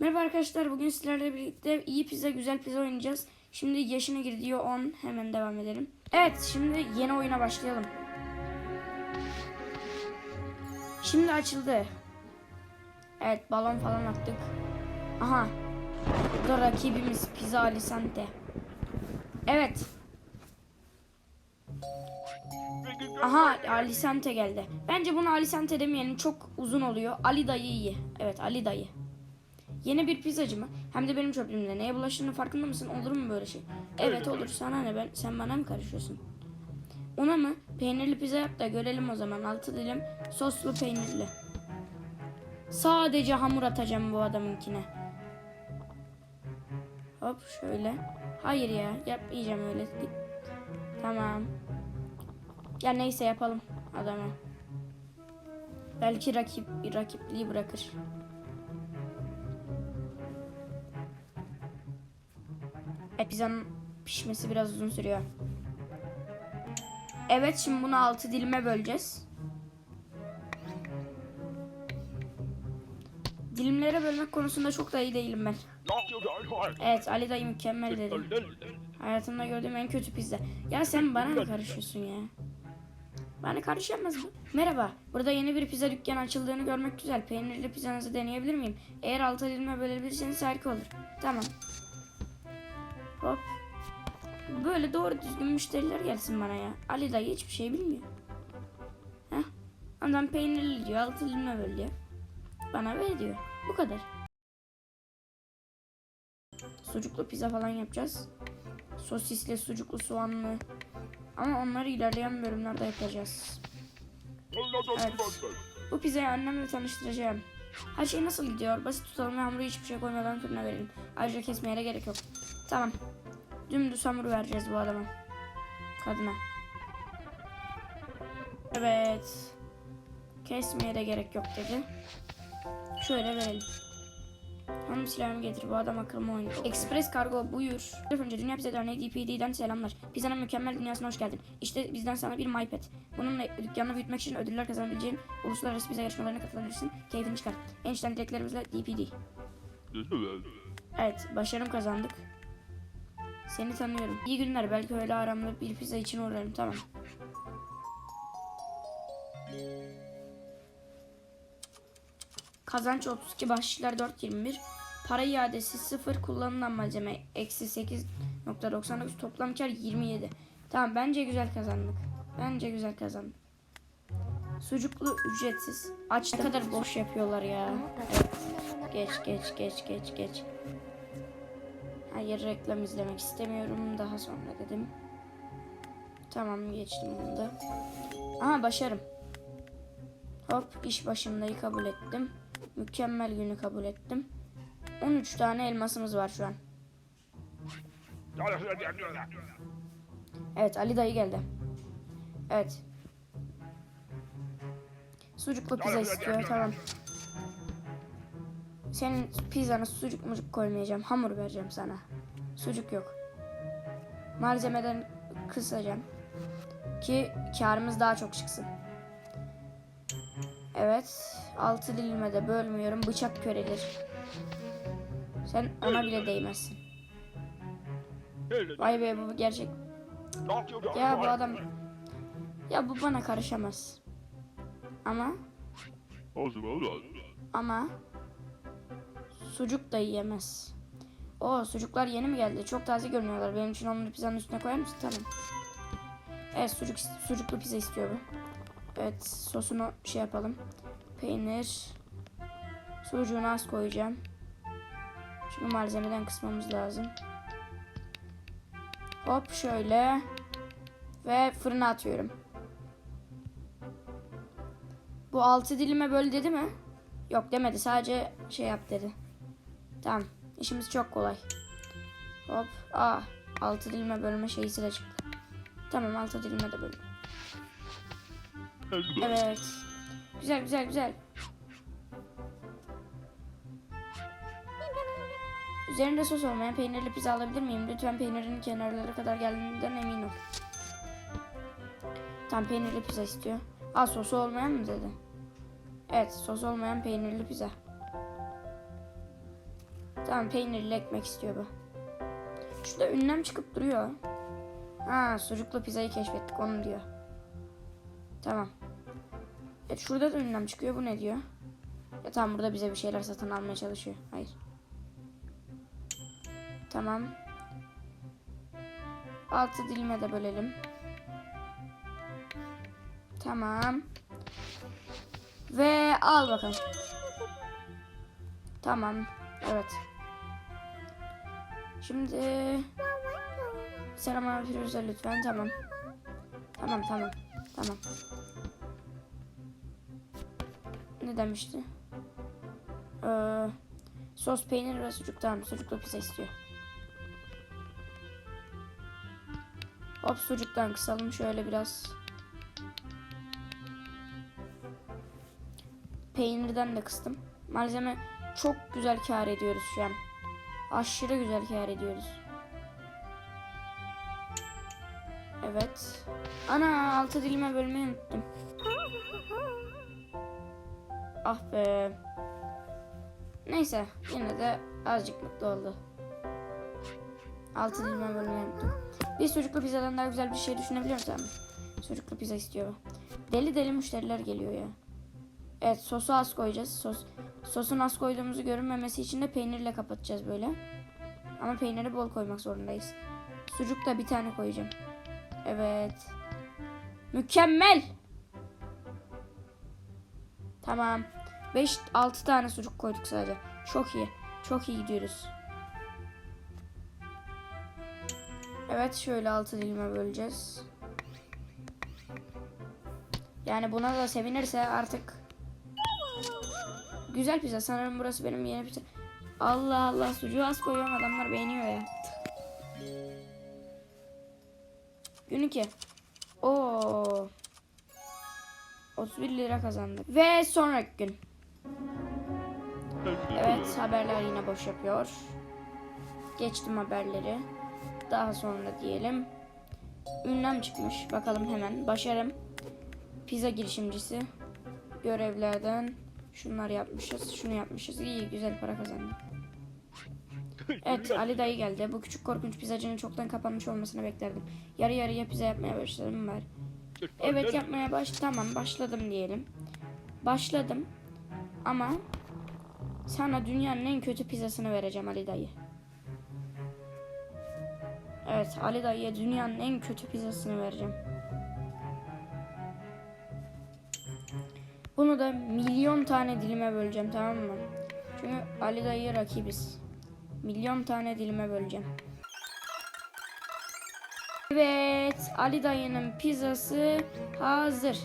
Merhaba arkadaşlar bugün sizlerle birlikte iyi pizza güzel pizza oynayacağız. Şimdi yaşına girdiği 10 hemen devam edelim. Evet şimdi yeni oyuna başlayalım. Şimdi açıldı. Evet balon falan attık. Aha. Bu rakibimiz Pizza Alisante. Evet. Aha Alisante geldi. Bence bunu Alisante demeyelim çok uzun oluyor. Ali dayı iyi. Evet Ali dayı. Yeni bir pizzacı mı? Hem de benim çöplüğümde. Neye bulaştığının farkında mısın? Olur mu böyle şey? Evet olur. Sana ne? Ben, sen bana mı karışıyorsun? Ona mı? Peynirli pizza yap da görelim o zaman. Altı dilim soslu peynirli. Sadece hamur atacağım bu adamınkine. Hop şöyle. Hayır ya yapmayacağım öyle. Tamam. Ya neyse yapalım adama. Belki rakip rakipliği bırakır. Pizzanın pişmesi biraz uzun sürüyor. Evet şimdi bunu altı dilime böleceğiz. Dilimlere bölmek konusunda çok da iyi değilim ben. Evet Ali dayı mükemmel dedi. Hayatımda gördüğüm en kötü pizza. Ya sen bana mı karışıyorsun ya? Bana karışamaz mı? Merhaba. Burada yeni bir pizza dükkanı açıldığını görmek güzel. Peynirli pizzanızı deneyebilir miyim? Eğer altı dilime bölebilirseniz harika olur. Tamam. Hop. Böyle doğru düzgün müşteriler gelsin bana ya. Ali dayı hiçbir şey bilmiyor. Heh. Adam peynirli diyor. Altı dilime böl diyor. Bana ver diyor. Bu kadar. Sucuklu pizza falan yapacağız. Sosisli, sucuklu, soğanlı. Ama onları ilerleyen bölümlerde yapacağız. Bu pizzayı annemle tanıştıracağım. Her şey nasıl gidiyor? Basit tutalım ve hamuru hiçbir şey koymadan fırına verelim. Ayrıca kesmeye de gerek yok. Tamam. Dümdüz hamur vereceğiz bu adama. Kadına. Evet. Kesmeye de gerek yok dedi. Şöyle verelim. Hanım silahımı getir. Bu adam akıllı oynuyor. Express Kargo buyur. Önce Dünya Pizza Derneği DPD'den selamlar. Pizzanın mükemmel dünyasına hoş geldin. İşte bizden sana bir MyPad. Bununla dükkanını büyütmek için ödüller kazanabileceğin uluslararası pizza yarışmalarına katılabilirsin. Keyfini çıkar. En içten dileklerimizle DPD. Evet, başarım kazandık. Seni tanıyorum. İyi günler. Belki öyle aramda bir pizza için uğrarım. Tamam. Kazanç 32, bahşişler 4.21. Para iadesi 0, kullanılan malzeme eksi 8.99, toplam kar 27. Tamam bence güzel kazandık. Bence güzel kazandık. Sucuklu ücretsiz. Aç ne kadar boş yapıyorlar ya. Evet. Geç geç geç geç geç. Hayır reklam izlemek istemiyorum. Daha sonra dedim. Tamam geçtim bunu da. Aha başarım. Hop iş başındayı kabul ettim. Mükemmel günü kabul ettim. 13 tane elmasımız var şu an. Evet Ali dayı geldi. Evet. Sucuklu pizza istiyor tamam. Senin pizzana sucuk mucuk koymayacağım. Hamur vereceğim sana. Sucuk yok. Malzemeden kısacağım. Ki karımız daha çok çıksın. Evet. Altı dilime de bölmüyorum. Bıçak körelir. Sen ona bile değmezsin. Vay be bu gerçek. Ya bu adam... Ya bu bana karışamaz. Ama... Ama... Sucuk da yiyemez. O sucuklar yeni mi geldi? Çok taze görünüyorlar. Benim için onları pizzanın üstüne koyar mısın? Tamam. Evet sucuk, sucuklu pizza istiyor bu. Evet sosunu şey yapalım. Peynir. Sucuğunu az koyacağım. Çünkü malzemeden kısmamız lazım. Hop şöyle. Ve fırına atıyorum. Bu altı dilime böl dedi mi? Yok demedi. Sadece şey yap dedi. Tamam. İşimiz çok kolay. Hop. Aa. Altı dilime bölme şeysi de çıktı. Tamam altı dilime de böl. Evet. Güzel güzel güzel. Üzerinde sos olmayan peynirli pizza alabilir miyim? Lütfen peynirin kenarlara kadar geldiğinden emin ol. Tam peynirli pizza istiyor. Aa sosu olmayan mı dedi? Evet sos olmayan peynirli pizza. Tamam peynirli ekmek istiyor bu. Şurada ünlem çıkıp duruyor. Ha sucuklu pizzayı keşfettik onu diyor. Tamam. Evet şurada da ünlem çıkıyor. Bu ne diyor? Ya tamam burada bize bir şeyler satın almaya çalışıyor. Hayır. Tamam. Altı dilime de bölelim. Tamam. Ve al bakalım. Tamam. Evet. Şimdi selam abi Firuze lütfen. Tamam. Tamam tamam. Tamam. Ne demişti? Ee, sos peynir ve sucuk tamam. Sucuklu pizza istiyor. Hop sucuktan kısalım şöyle biraz. Peynirden de kıstım. Malzeme çok güzel kar ediyoruz şu an. Aşırı güzel kar ediyoruz. Evet. Ana altı dilime bölmeyi unuttum. Ah be. Neyse yine de azıcık mutlu oldu. Altı dilime bölmeyi unuttum. Bir sucuklu pizzadan daha güzel bir şey düşünebiliyor musun? Sucuklu pizza istiyor. Deli deli müşteriler geliyor ya. Evet sosu az koyacağız. Sos, sosun az koyduğumuzu görünmemesi için de peynirle kapatacağız böyle. Ama peyniri bol koymak zorundayız. Sucuk da bir tane koyacağım. Evet. Mükemmel. Tamam. 5 6 tane sucuk koyduk sadece. Çok iyi. Çok iyi gidiyoruz. Evet şöyle 6 dilime böleceğiz. Yani buna da sevinirse artık Güzel pizza. Sanırım burası benim yeni pizza. Allah Allah sucuğu az koyuyorum adamlar beğeniyor ya. Gün 2. Oo. 31 lira kazandık. Ve sonraki gün. Evet haberler yine boş yapıyor. Geçtim haberleri. Daha sonra diyelim. Ünlem çıkmış. Bakalım hemen. Başarım. Pizza girişimcisi. Görevlerden şunlar yapmışız. Şunu yapmışız. İyi güzel para kazandık. Evet Ali dayı geldi. Bu küçük korkunç pizzacının çoktan kapanmış olmasını beklerdim. Yarı yarıya pizza yapmaya başladım var. Evet yapmaya baş tamam başladım diyelim. Başladım. Ama sana dünyanın en kötü pizzasını vereceğim Ali dayı. Evet Ali dayıya dünyanın en kötü pizzasını vereceğim. Bunu da milyon tane dilime böleceğim tamam mı? Çünkü Ali dayı rakibiz. Milyon tane dilime böleceğim. Evet, Ali dayının pizzası hazır.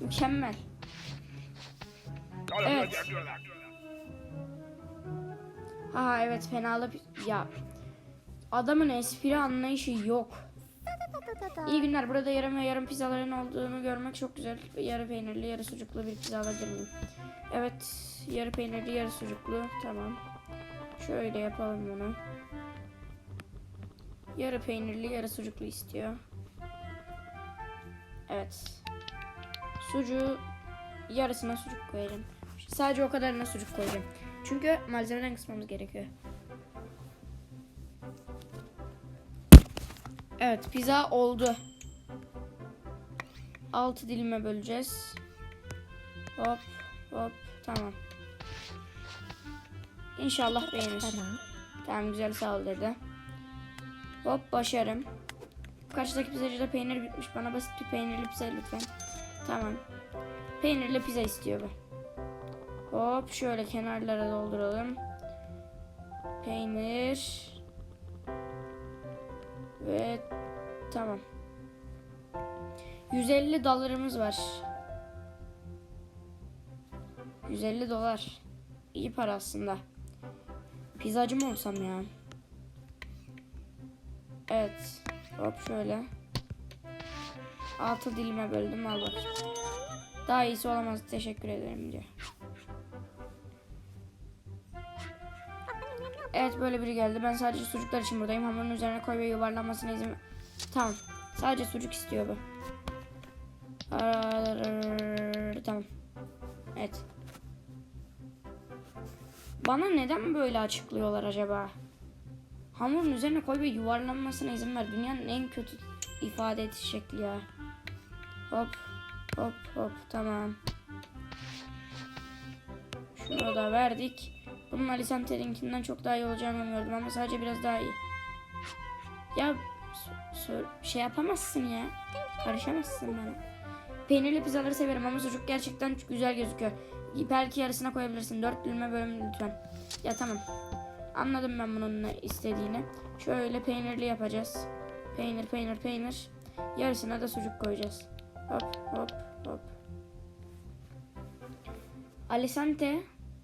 Mükemmel. Evet. Ha evet fenalı ya. Adamın espri anlayışı yok. İyi günler. Burada yarım ve yarım pizzaların olduğunu görmek çok güzel. Yarı peynirli, yarı sucuklu bir pizza alabilir? Evet, yarı peynirli, yarı sucuklu. Tamam. Şöyle yapalım bunu. Yarı peynirli, yarı sucuklu istiyor. Evet. Sucuğu yarısına sucuk koyacağım. Sadece o kadarına sucuk koyacağım. Çünkü malzemeden kısmamız gerekiyor. Evet pizza oldu. 6 dilime böleceğiz. Hop hop tamam. İnşallah beğenir. Tamam. Tamam güzel sağ ol dedi. Hop başarım. Karşıdaki pizzacıda peynir bitmiş. Bana basit bir peynirli pizza lütfen. Tamam. Peynirli pizza istiyor bu. Hop şöyle kenarlara dolduralım. Peynir. Ve tamam. 150 dolarımız var. 150 dolar. İyi para aslında. Pizzacı mı olsam ya? Evet. Hop şöyle. Altı dilime böldüm al bak. Daha iyisi olamaz teşekkür ederim diyor. Evet böyle biri geldi. Ben sadece sucuklar için buradayım. Hamurun üzerine koy ve yuvarlanmasına izin Tamam. Sadece sucuk istiyor bu. Tamam. Evet. Bana neden böyle açıklıyorlar acaba? Hamurun üzerine koy ve yuvarlanmasına izin ver. Dünyanın en kötü ifade ediş şekli ya. Hop hop hop tamam. Şunu da verdik. Bunun Alisante'ninkinden çok daha iyi olacağını umuyordum ama sadece biraz daha iyi. Ya şey yapamazsın ya. Karışamazsın bana. Peynirli pizzaları severim ama sucuk gerçekten güzel gözüküyor. Belki yarısına koyabilirsin. Dört dilime bölüm lütfen. Ya tamam. Anladım ben bunun ne istediğini. Şöyle peynirli yapacağız. Peynir, peynir, peynir. Yarısına da sucuk koyacağız. Hop, hop, hop. Alisante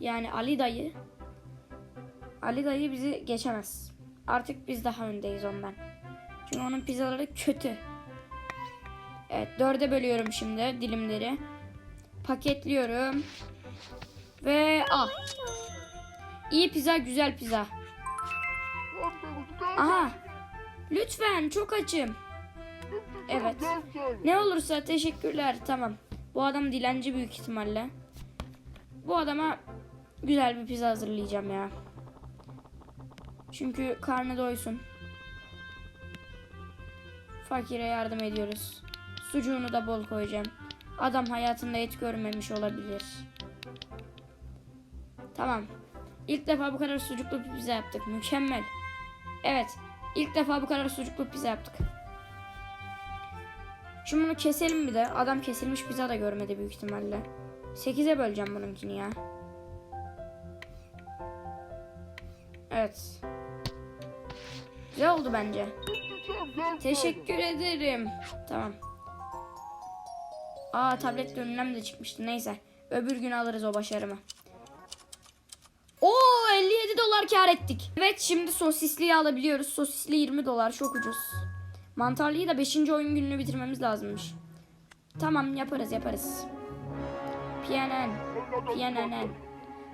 yani Ali dayı Ali dayı bizi geçemez. Artık biz daha öndeyiz ondan. Çünkü onun pizzaları kötü. Evet dörde bölüyorum şimdi dilimleri. Paketliyorum. Ve al. İyi pizza güzel pizza. Aha. Lütfen çok açım. Evet. Ne olursa teşekkürler tamam. Bu adam dilenci büyük ihtimalle. Bu adama güzel bir pizza hazırlayacağım ya. Çünkü karnı doysun. Fakire yardım ediyoruz. Sucuğunu da bol koyacağım. Adam hayatında et görmemiş olabilir. Tamam. İlk defa bu kadar sucuklu bir pizza yaptık. Mükemmel. Evet. İlk defa bu kadar sucuklu pizza yaptık. Şimdi bunu keselim bir de. Adam kesilmiş pizza da görmedi büyük ihtimalle. 8'e böleceğim bununkini ya. Evet. Güzel oldu bence. Teşekkür ederim. Tamam. Aa tablet önlem de çıkmıştı. Neyse. Öbür gün alırız o başarımı. Oo 57 dolar kar ettik. Evet şimdi sosisliyi alabiliyoruz. Sosisli 20 dolar çok ucuz. Mantarlıyı da 5. oyun gününü bitirmemiz lazımmış. Tamam yaparız yaparız. PNN. PNN.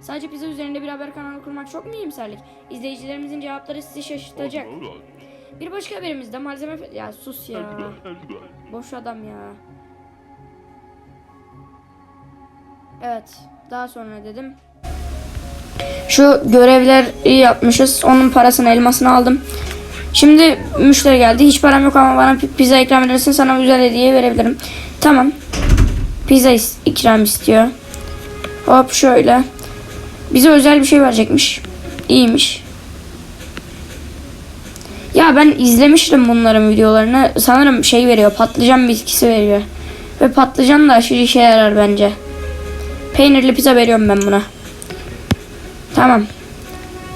Sadece pizza üzerinde bir haber kanalı kurmak çok mu iyimserlik? İzleyicilerimizin cevapları sizi şaşırtacak. Bir başka haberimizde malzeme... Ya sus ya. Boş adam ya. Evet. Daha sonra dedim. Şu görevleri yapmışız. Onun parasını elmasını aldım. Şimdi müşteri geldi. Hiç param yok ama bana pi- pizza ikram edersin. Sana güzel hediye verebilirim. Tamam. Pizza is- ikram istiyor. Hop şöyle. Bize özel bir şey verecekmiş. İyiymiş. Ya ben izlemiştim bunların videolarını. Sanırım şey veriyor. Patlıcan bitkisi veriyor. Ve patlıcan da aşırı işe yarar bence. Peynirli pizza veriyorum ben buna. Tamam.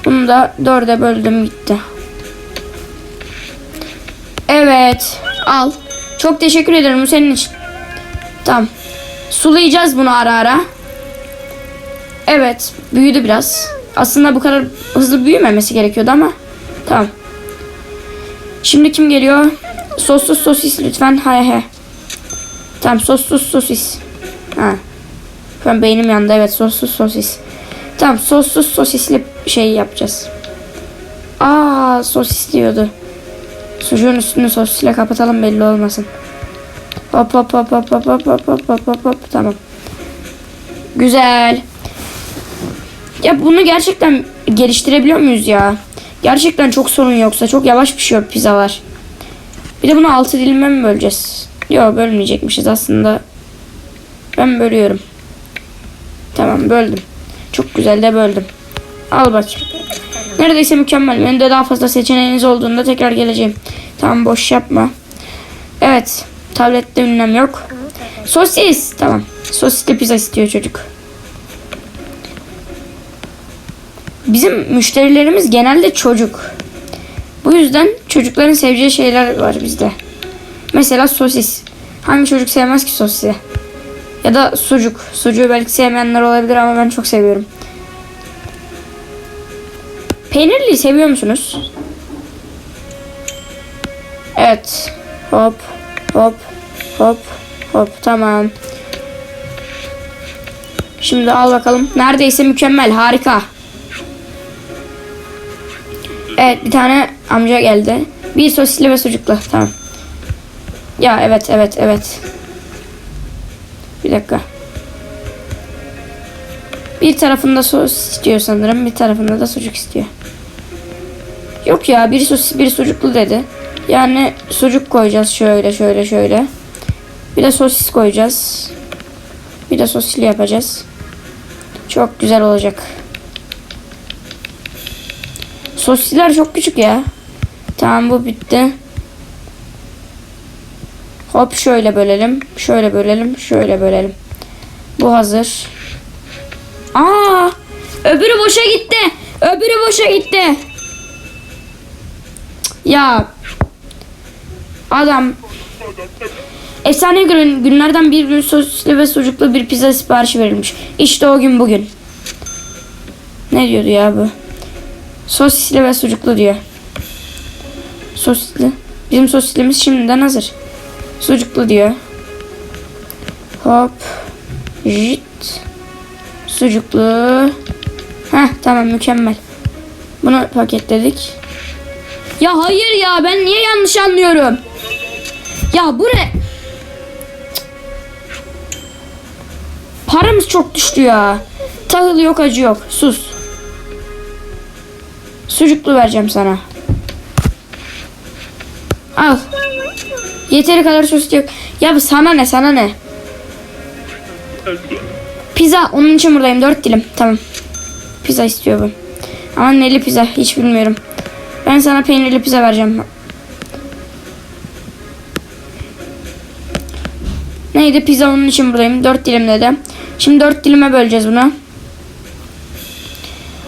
Bunu da dörde böldüm gitti. Evet. Al. Çok teşekkür ederim bu senin için. Tamam. Sulayacağız bunu ara ara. Evet. Büyüdü biraz. Aslında bu kadar hızlı büyümemesi gerekiyordu ama. Tamam. Şimdi kim geliyor? Sossuz sosis lütfen. Hay he. Tamam sossuz sosis. Ha. Şu beynim yandı. Evet sossuz sosis. Tamam sossuz sosisli şey yapacağız. Aa sosis diyordu. Sucuğun üstünü sosisle kapatalım belli olmasın. Hop hop hop hop hop hop hop hop hop hop tamam. Güzel. Ya bunu gerçekten geliştirebiliyor muyuz ya? Gerçekten çok sorun yoksa çok yavaş pişiyor pizzalar. Bir de bunu altı dilime mi böleceğiz? Yok bölmeyecekmişiz aslında. Ben bölüyorum. Tamam böldüm. Çok güzel de böldüm. Al bakayım. Neredeyse mükemmel. Benim de daha fazla seçeneğiniz olduğunda tekrar geleceğim. Tamam boş yapma. Evet. Tablette ünlem yok. Sosis. Tamam. Sosisli pizza istiyor çocuk. Bizim müşterilerimiz genelde çocuk. Bu yüzden çocukların seveceği şeyler var bizde. Mesela sosis. Hangi çocuk sevmez ki sosisi? Ya da sucuk. Sucuğu belki sevmeyenler olabilir ama ben çok seviyorum. Peynirli seviyor musunuz? Evet. Hop. Hop. Hop. Hop. Tamam. Şimdi al bakalım. Neredeyse mükemmel. Harika. Evet bir tane amca geldi. Bir sosisli ve sucuklu. Tamam. Ya evet evet evet. Bir dakika. Bir tarafında sos istiyor sanırım. Bir tarafında da sucuk istiyor. Yok ya biri sosis biri sucuklu dedi. Yani sucuk koyacağız şöyle şöyle şöyle. Bir de sosis koyacağız. Bir de sosisli yapacağız. Çok güzel olacak. Sosisler çok küçük ya. Tamam bu bitti. Hop şöyle bölelim. Şöyle bölelim. Şöyle bölelim. Bu hazır. Aa! Öbürü boşa gitti. Öbürü boşa gitti. Ya adam efsane gün, günlerden bir gün sosisli ve sucuklu bir pizza siparişi verilmiş. İşte o gün bugün. Ne diyordu ya bu? Sosisli ve sucuklu diyor. Sosisli. Bizim sosislimiz şimdiden hazır. Sucuklu diyor. Hop. Jit. Sucuklu. Heh tamam mükemmel. Bunu paketledik. Ya hayır ya ben niye yanlış anlıyorum? Ya bu ne? Paramız çok düştü ya. Tahıl yok acı yok. Sus. Sucuklu vereceğim sana. Al. Yeteri kadar sos yok. Ya sana ne sana ne? Pizza onun için buradayım. Dört dilim. Tamam. Pizza istiyor bu. Ama neli pizza hiç bilmiyorum. Ben sana peynirli pizza vereceğim. Neydi pizza onun için buradayım. Dört dilim dedi. Şimdi dört dilime böleceğiz bunu.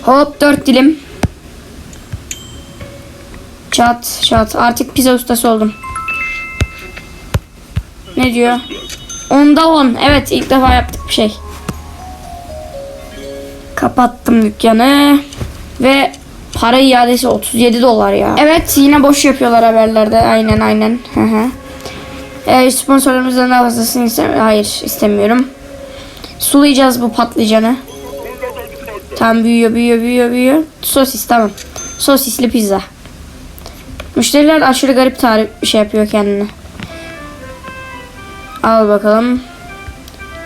Hop dört dilim. Çat çat. Artık pizza ustası oldum. Ne diyor? Onda on. Evet ilk defa yaptık bir şey. Kapattım dükkanı. Ve para iadesi 37 dolar ya. Evet yine boş yapıyorlar haberlerde. Aynen aynen. Ee, sponsorlarımızdan daha fazlasını istemiyorum. Hayır istemiyorum. Sulayacağız bu patlıcanı. Tam büyüyor büyüyor büyüyor büyüyor. Sosis tamam. Sosisli pizza. Müşteriler aşırı garip tarif şey yapıyor kendine. Al bakalım.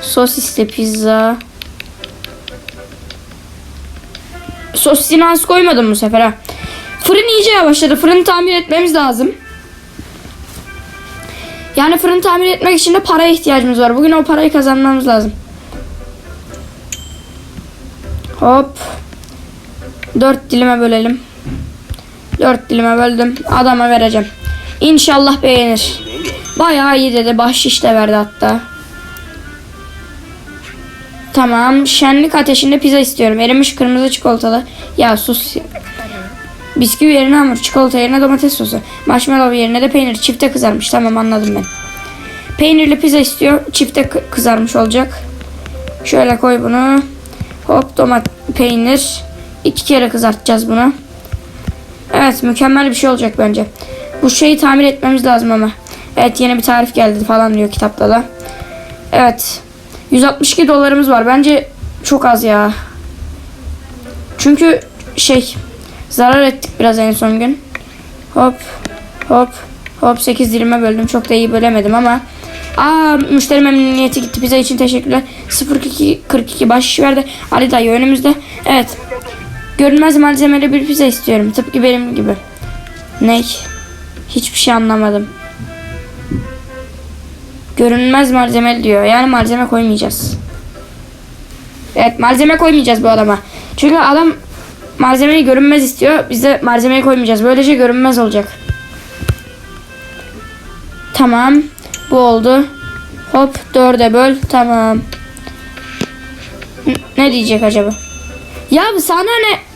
Sosisli pizza. Sosisini az koymadım bu sefer ha. Fırın iyice yavaşladı. Fırını tamir etmemiz lazım. Yani fırını tamir etmek için de paraya ihtiyacımız var. Bugün o parayı kazanmamız lazım. Hop. Dört dilime bölelim. Dört dilime böldüm. Adama vereceğim. İnşallah beğenir. Bayağı iyi dedi. Bahşiş de verdi hatta. Tamam. Şenlik ateşinde pizza istiyorum. Erimiş kırmızı çikolatalı. Ya sus. Bisküvi yerine hamur, çikolata yerine domates sosu, marshmallow yerine de peynir. Çifte kızarmış. Tamam anladım ben. Peynirli pizza istiyor. Çifte kı- kızarmış olacak. Şöyle koy bunu. Hop domat peynir. İki kere kızartacağız bunu. Evet mükemmel bir şey olacak bence. Bu şeyi tamir etmemiz lazım ama. Evet yeni bir tarif geldi falan diyor kitapta da. Evet. 162 dolarımız var. Bence çok az ya. Çünkü şey zarar ettik biraz en son gün. Hop hop hop 8 dilime böldüm. Çok da iyi bölemedim ama Aa müşteri memnuniyeti gitti. Pizza için teşekkürler. 02 42 bahşiş verdi. Ali dayı önümüzde. Evet. Görünmez malzemeli bir pizza istiyorum. Tıpkı benim gibi. Ne? Hiçbir şey anlamadım. Görünmez malzemeli diyor. Yani malzeme koymayacağız. Evet malzeme koymayacağız bu adama. Çünkü adam malzemeyi görünmez istiyor. Biz de malzemeyi koymayacağız. Böylece görünmez olacak. Tamam. Bu oldu. Hop dörde böl. Tamam. N- ne diyecek acaba? Ya sana ne?